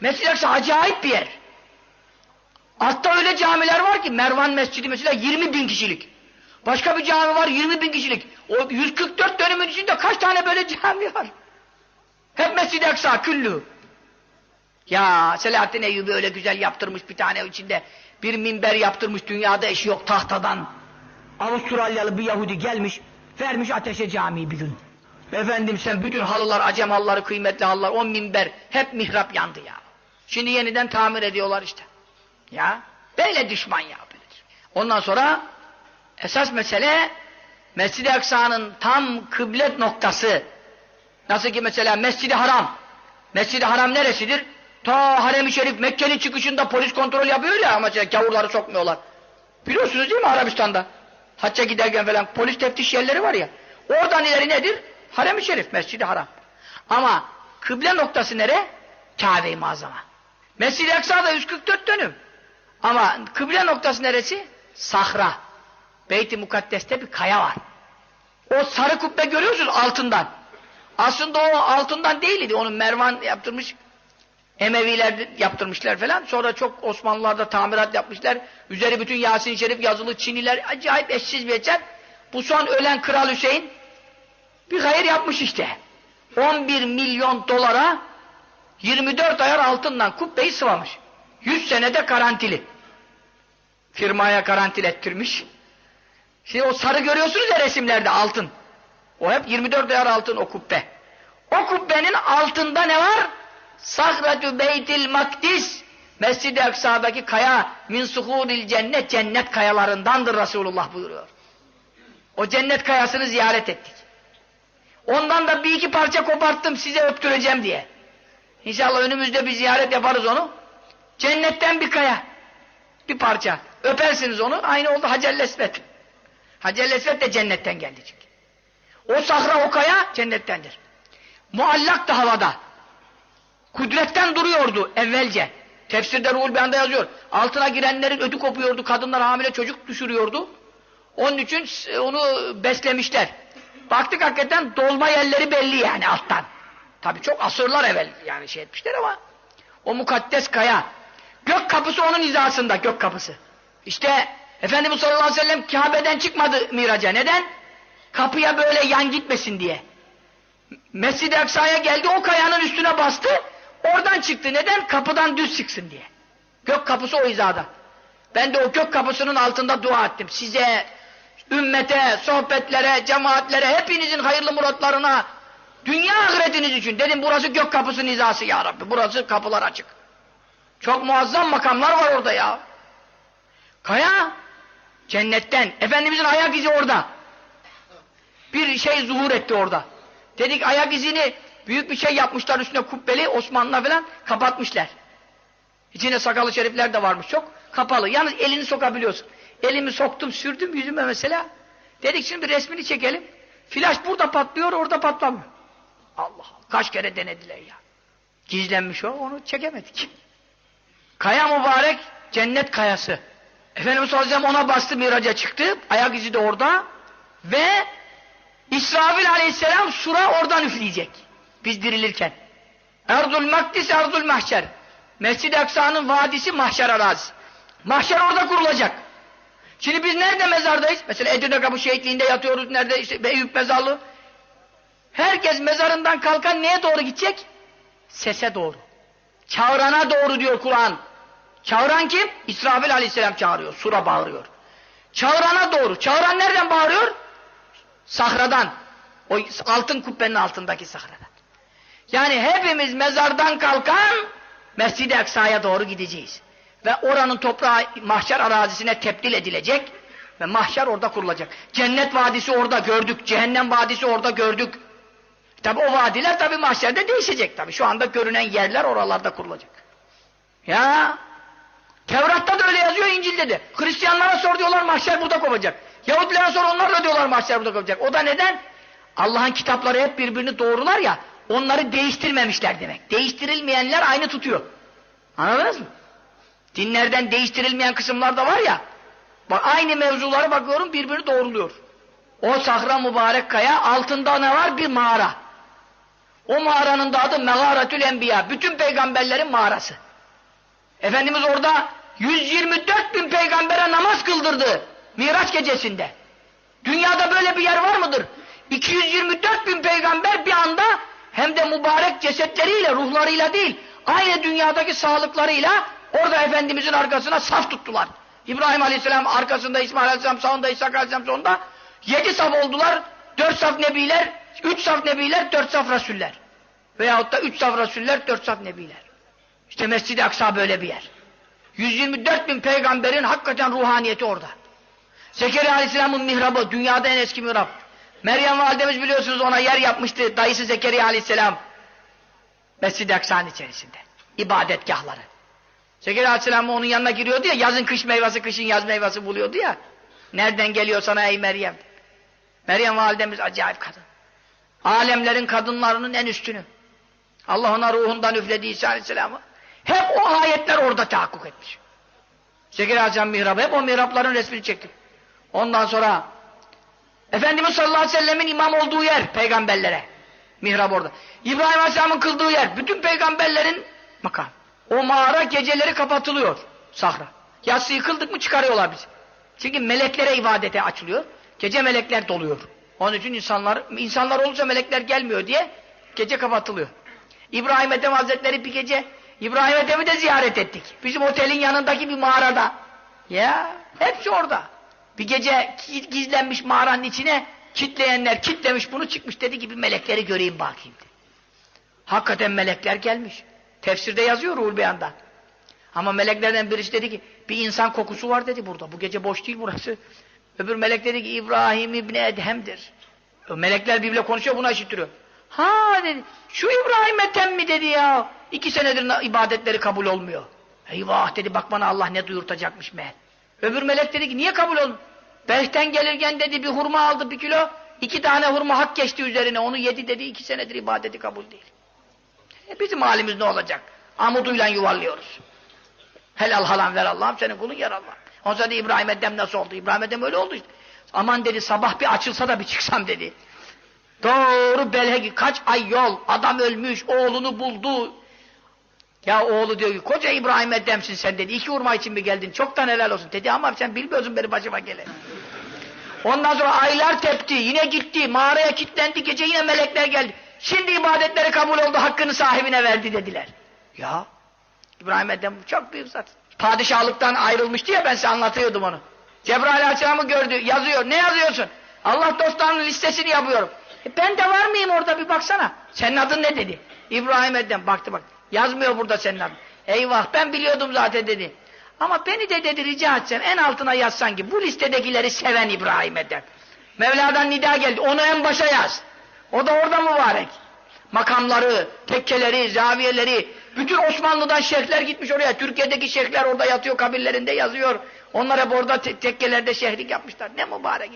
Mescid-i Aksa acayip bir yer. Altta öyle camiler var ki Mervan Mescidi mesela 20 bin kişilik. Başka bir cami var 20 bin kişilik. O 144 dönümün içinde kaç tane böyle cami var? Hep Mescid-i Aksa küllü. Ya Selahattin Eyyubi öyle güzel yaptırmış bir tane içinde. Bir minber yaptırmış dünyada eşi yok tahtadan. Avustralyalı bir Yahudi gelmiş vermiş ateşe camiyi bir gün. Efendim sen bütün halılar, acem halıları, kıymetli halılar, o minber hep mihrap yandı ya. Şimdi yeniden tamir ediyorlar işte. Ya böyle düşman ya böyle. Ondan sonra esas mesele Mescid-i Aksa'nın tam kıble noktası. Nasıl ki mesela Mescid-i Haram. Mescid-i Haram neresidir? Ta Harem-i Şerif Mekke'nin çıkışında polis kontrol yapıyor ya ama şey, gavurları sokmuyorlar. Biliyorsunuz değil mi Arabistan'da? Hacca giderken falan polis teftiş yerleri var ya. Oradan ileri nedir? Harem-i Şerif, Mescid-i Haram. Ama kıble noktası nere? Kabe-i Muazzama. Mescid-i Aksa'da 144 dönüm. Ama kıble noktası neresi? Sahra. Beyt-i Mukaddes'te bir kaya var. O sarı kubbe görüyorsunuz altından. Aslında o altından değildi. Onu Mervan yaptırmış. Emeviler yaptırmışlar falan. Sonra çok Osmanlılar da tamirat yapmışlar. Üzeri bütün Yasin Şerif yazılı Çiniler. Acayip eşsiz bir eser. Bu son ölen Kral Hüseyin bir hayır yapmış işte. 11 milyon dolara 24 ayar altından kubbeyi sıvamış. 100 senede garantili. Firmaya garantil ettirmiş. Şimdi o sarı görüyorsunuz ya resimlerde altın. O hep 24 ayar altın o kubbe. O kubbenin altında ne var? Sahratü beytil makdis Mescid-i Aksa'daki kaya min suhudil cennet cennet kayalarındandır Resulullah buyuruyor. O cennet kayasını ziyaret ettik. Ondan da bir iki parça koparttım size öptüreceğim diye. İnşallah önümüzde bir ziyaret yaparız onu. Cennetten bir kaya. Bir parça. Öpersiniz onu. Aynı oldu Hacer-i Esvet. Hacer-i Esvet de cennetten geldi çünkü. O sahra o kaya cennettendir. Muallak da havada. Kudretten duruyordu evvelce. Tefsirde Ruhul Beyan'da yazıyor. Altına girenlerin ödü kopuyordu. Kadınlar hamile çocuk düşürüyordu. Onun için onu beslemişler. Baktık hakikaten dolma yerleri belli yani alttan. Tabii çok asırlar evvel yani şey etmişler ama o mukaddes kaya. Gök kapısı onun hizasında gök kapısı. İşte Efendimiz sallallahu aleyhi ve sellem Kabe'den çıkmadı miraca. Neden? Kapıya böyle yan gitmesin diye. Mescid-i Aksa'ya geldi o kayanın üstüne bastı. Oradan çıktı. Neden? Kapıdan düz çıksın diye. Gök kapısı o hizada. Ben de o gök kapısının altında dua ettim. Size, ümmete, sohbetlere, cemaatlere, hepinizin hayırlı muratlarına, dünya ahiretiniz için. Dedim burası gök kapısının hizası ya Rabbi. Burası kapılar açık. Çok muazzam makamlar var orada ya. Kaya, cennetten. Efendimizin ayak izi orada. Bir şey zuhur etti orada. Dedik ayak izini büyük bir şey yapmışlar üstüne kubbeli Osmanlı'na falan kapatmışlar. İçine sakalı şerifler de varmış çok. Kapalı. Yalnız elini sokabiliyorsun. Elimi soktum sürdüm yüzüme mesela. Dedik şimdi resmini çekelim. Flaş burada patlıyor orada patlamıyor. Allah Allah. Kaç kere denediler ya. Gizlenmiş o onu çekemedik. Kaya mübarek cennet kayası. Efendimiz sallallahu aleyhi ve sellem ona bastı miraca çıktı. Ayak izi de orada. Ve İsrafil aleyhisselam sura oradan üfleyecek. Biz dirilirken. Erdul Makdis, Erdul Mahşer. Mescid-i Aksa'nın vadisi mahşer arazisi. Mahşer orada kurulacak. Şimdi biz nerede mezardayız? Mesela Edirne Kapı şehitliğinde yatıyoruz. Nerede? İşte Eyüp mezarlığı. Herkes mezarından kalkan neye doğru gidecek? Sese doğru. Çağırana doğru diyor Kur'an. Çağıran kim? İsrafil aleyhisselam çağırıyor. Sura bağırıyor. Çağırana doğru. Çağıran nereden bağırıyor? Sahradan. O altın kubbenin altındaki sahradan. Yani hepimiz mezardan kalkan Mescid-i Aksa'ya doğru gideceğiz. Ve oranın toprağı mahşer arazisine tebdil edilecek ve mahşer orada kurulacak. Cennet vadisi orada gördük, cehennem vadisi orada gördük. Tabi o vadiler tabi mahşerde değişecek tabi. Şu anda görünen yerler oralarda kurulacak. Ya Tevrat'ta da öyle yazıyor İncil'de de. Hristiyanlara sor diyorlar mahşer burada kopacak. Yahudilere sor onlar da diyorlar mahşer burada kopacak. O da neden? Allah'ın kitapları hep birbirini doğrular ya onları değiştirmemişler demek. Değiştirilmeyenler aynı tutuyor. Anladınız mı? Dinlerden değiştirilmeyen kısımlar da var ya Bak aynı mevzulara bakıyorum birbirini doğruluyor. O sahra mübarek kaya altında ne var? Bir mağara. O mağaranın da adı Megaretül Enbiya. Bütün peygamberlerin mağarası. Efendimiz orada 124 bin peygambere namaz kıldırdı. Miraç gecesinde. Dünyada böyle bir yer var mıdır? 224 bin peygamber bir anda hem de mübarek cesetleriyle, ruhlarıyla değil, aynı dünyadaki sağlıklarıyla orada Efendimizin arkasına saf tuttular. İbrahim Aleyhisselam arkasında, İsmail Aleyhisselam sağında, İshak Aleyhisselam sonunda. Yedi saf oldular, dört saf nebiler, üç saf nebiler, dört saf rasuller. Veyahut da üç saf rasuller, dört saf nebiler. İşte Mescid-i Aksa böyle bir yer. 124 bin peygamberin hakikaten ruhaniyeti orada. Zekeriya Aleyhisselam'ın mihrabı, dünyada en eski mihrap. Meryem validemiz biliyorsunuz ona yer yapmıştı, dayısı Zekeriya Aleyhisselam. Mescid-i Aksa'nın içerisinde. İbadetgahları. Zekeriya Aleyhisselam onun yanına giriyordu ya, yazın kış meyvesi, kışın yaz meyvesi buluyordu ya. Nereden geliyor sana ey Meryem? Meryem validemiz acayip kadın. Alemlerin kadınlarının en üstünü. Allah ona ruhundan üfledi İsa Aleyhisselam'ı. Hep o ayetler orada tahakkuk etmiş. Zekeriya Aleyhisselam mihrabı, hep o mihrapların resmini çektik. Ondan sonra Efendimiz sallallahu aleyhi ve sellemin imam olduğu yer peygamberlere. Mihrap orada. İbrahim Aleyhisselam'ın kıldığı yer. Bütün peygamberlerin makam. O mağara geceleri kapatılıyor. Sahra. Yatsıyı kıldık mı çıkarıyorlar bizi. Çünkü meleklere ibadete açılıyor. Gece melekler doluyor. Onun için insanlar, insanlar olunca melekler gelmiyor diye gece kapatılıyor. İbrahim Ethem Hazretleri bir gece İbrahim Ethem'i de ziyaret ettik. Bizim otelin yanındaki bir mağarada. Ya hepsi orada. Bir gece gizlenmiş mağaranın içine kitleyenler kitlemiş bunu çıkmış dedi gibi melekleri göreyim bakayım. Dedi. Hakikaten melekler gelmiş. Tefsirde yazıyor Ruhul Beyan'da. Ama meleklerden birisi dedi ki bir insan kokusu var dedi burada. Bu gece boş değil burası. Öbür melek dedi ki İbrahim İbni Edhem'dir. Melekler birbirle konuşuyor buna işittiriyor. Ha dedi. Şu İbrahim Ethem mi dedi ya. İki senedir ibadetleri kabul olmuyor. Eyvah dedi bak bana Allah ne duyurtacakmış meğer. Öbür melek dedi ki niye kabul olmuyor? Behten gelirken dedi bir hurma aldı bir kilo. iki tane hurma hak geçti üzerine. Onu yedi dedi iki senedir ibadeti kabul değil. E bizim halimiz ne olacak? Amuduyla yuvarlıyoruz. Helal halam ver Allah'ım senin kulun yer Allah. Ondan sonra İbrahim Edem nasıl oldu? İbrahim Edem öyle oldu işte. Aman dedi sabah bir açılsa da bir çıksam dedi. Doğru belhe kaç ay yol adam ölmüş oğlunu buldu. Ya oğlu diyor ki koca İbrahim Edem'sin sen dedi. İki hurma için mi geldin? Çoktan helal olsun. Dedi ama sen bilmiyorsun benim başıma gelen. Ondan sonra aylar tepti. Yine gitti. Mağaraya kilitlendi. Gece yine melekler geldi. Şimdi ibadetleri kabul oldu. Hakkını sahibine verdi dediler. Ya İbrahim Edem çok büyük zat. Padişahlıktan ayrılmıştı ya ben size anlatıyordum onu. Cebrail Aleyhisselam'ı gördü. Yazıyor. Ne yazıyorsun? Allah dostlarının listesini yapıyorum. E ben de var mıyım orada bir baksana. Senin adın ne dedi? İbrahim Edem. Baktı bak. Yazmıyor burada senin adın. Eyvah ben biliyordum zaten dedi. Ama beni de dedi rica etsem en altına yazsan ki bu listedekileri seven İbrahim Edem. Mevla'dan nida geldi. Onu en başa yaz. O da orada mübarek. Makamları, tekkeleri, zaviyeleri, bütün Osmanlı'dan şeyhler gitmiş oraya. Türkiye'deki şeyhler orada yatıyor kabirlerinde yazıyor. Onlar hep orada te tekkelerde şehrik yapmışlar. Ne mübarek